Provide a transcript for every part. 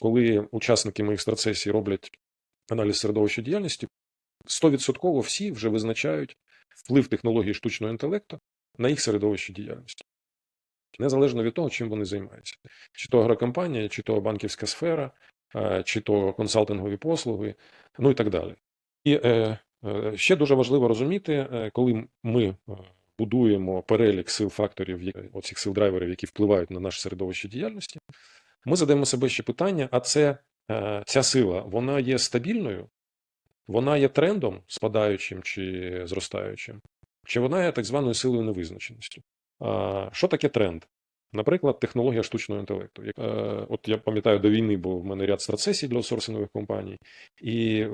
коли учасники моїх страцесій роблять аналіз середовища діяльності, 100% всі вже визначають вплив технології штучного інтелекту на їх середовище діяльності. Незалежно від того, чим вони займаються. Чи то агрокомпанія, чи то банківська сфера, е, чи то консалтингові послуги, ну і так далі. І е, е, ще дуже важливо розуміти, е, коли ми е, будуємо перелік сил факторів, оцих сил драйверів, які впливають на наше середовище діяльності, ми задаємо себе ще питання: а це е, ця сила, вона є стабільною, вона є трендом, спадаючим чи зростаючим, чи вона є так званою силою невизначеності? Що таке тренд? Наприклад, технологія штучного інтелекту. Е, От я пам'ятаю до війни, бо в мене ряд страцесій для аутсорсингових компаній, і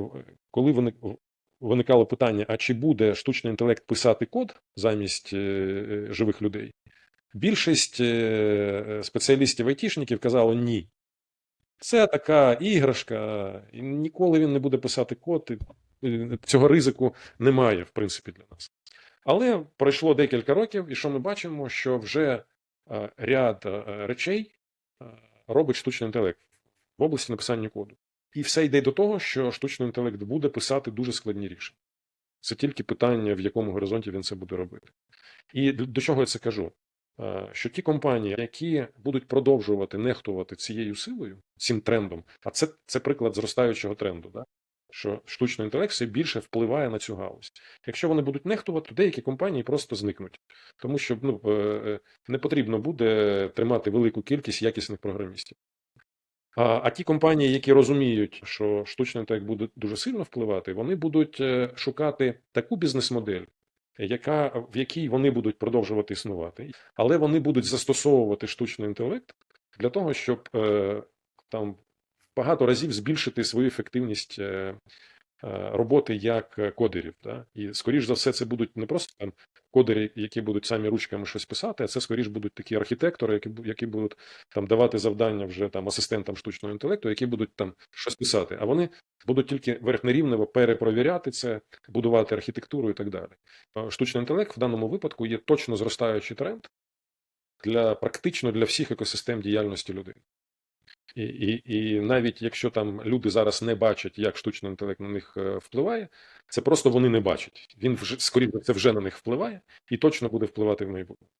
коли виник- виникало питання: а чи буде штучний інтелект писати код замість е, живих людей? Більшість е, спеціалістів айтішників казало ні. Це така іграшка, і ніколи він не буде писати код. і, е, Цього ризику немає, в принципі, для нас. Але пройшло декілька років, і що ми бачимо, що вже е, ряд речей робить штучний інтелект в області написання коду. І все йде до того, що штучний інтелект буде писати дуже складні рішення. Це тільки питання, в якому горизонті він це буде робити. І до чого я це кажу? Е, Що ті компанії, які будуть продовжувати нехтувати цією силою, цим трендом, а це, це приклад зростаючого тренду, да? що штучний інтелект все більше впливає на цю галузь. Якщо вони будуть нехтувати, то деякі компанії просто зникнуть, тому що ну, е, е, не потрібно буде тримати велику кількість якісних програмістів. А, а ті компанії, які розуміють, що штучний інтелект буде дуже сильно впливати, вони будуть шукати таку бізнес-модель, яка, в якій вони будуть продовжувати існувати, але вони будуть застосовувати штучний інтелект для того, щоб е, там багато разів збільшити свою ефективність е, роботи як е, кодерів. Да? І, скоріш за все, це будуть не просто там кодери, які будуть самі ручками щось писати, а це скоріш будуть такі архітектори, які, які будуть там давати завдання вже там асистентам штучного інтелекту, які будуть там щось писати. А вони будуть тільки верхнерівнево перепровіряти це, будувати архітектуру і так далі. Е, Штучний інтелект в даному випадку є точно зростаючий тренд для практично для всіх екосистем діяльності людини. І, і, і навіть якщо там люди зараз не бачать, як штучний інтелект на них е, впливає, це просто вони не бачать. Він вже скоріше це вже на них впливає і точно буде впливати в майбутньому.